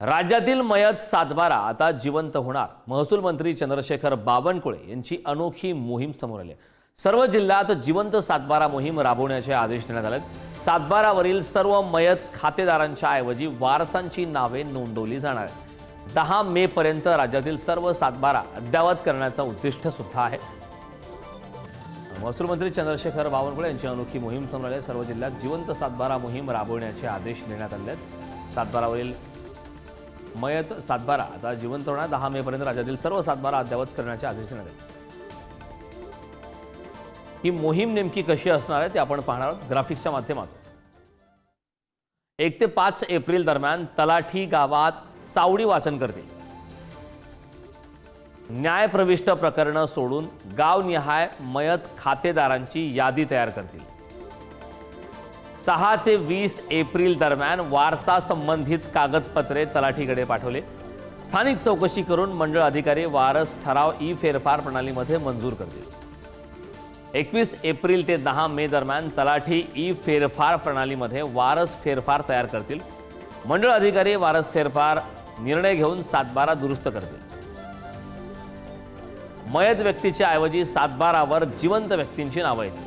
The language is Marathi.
राज्यातील मयत सातबारा आता जिवंत होणार. महसूल मंत्री चंद्रशेखर बावनकुळे यांची अनोखी मोहीम समोर आली आहे. सर्व जिल्ह्यात जिवंत सातबारा मोहीम राबवण्याचे आदेश देण्यात आले आहेत. सातबारावरील सर्व मयत खातेदारांच्या ऐवजी वारसांची नावे नोंदवली जाणार आहेत. दहा मे पर्यंत राज्यातील सर्व सातबारा अद्यावत करण्याचं उद्दिष्ट सुद्धा आहे. महसूल मंत्री चंद्रशेखर बावनकुळे यांची अनोखी मोहीम समोर आली सर्व जिल्ह्यात जिवंत सातबारा मोहीम राबवण्याचे आदेश देण्यात आले आहेत सातबारावरील मयत सातबारा. आता जिवंत होणार दहा मे पर्यंत राज्यातील सर्व सातबारा अद्ययावत करण्याचे आदेश देण्यात आले. ही मोहीम नेमकी कशी असणार आहे ते आपण पाहणार आहोत ग्राफिक्सच्या माध्यमातून. एक ते पाच एप्रिल दरम्यान तलाठी गावात चावडी वाचन करतील. न्यायप्रविष्ट प्रकरणं सोडून गावनिहाय मयत खातेदारांची यादी तयार करतील. सहा ते वीस एप्रिल दरम्यान वारसा संबंधित कागदपत्रे तलाठीकडे पाठवले. स्थानिक चौकशी करून मंडळ अधिकारी वारस ठराव ई फेरफार प्रणालीमध्ये मंजूर करतील. एकवीस एप्रिल ते दहा मे दरम्यान तलाठी ई फेरफार प्रणालीमध्ये वारस फेरफार तयार करतील. मंडळ अधिकारी वारस फेरफार निर्णय घेऊन सातबारा दुरुस्त करतील. मयत व्यक्तीच्या ऐवजी सातबारावर जिवंत व्यक्तींची नावं येतील.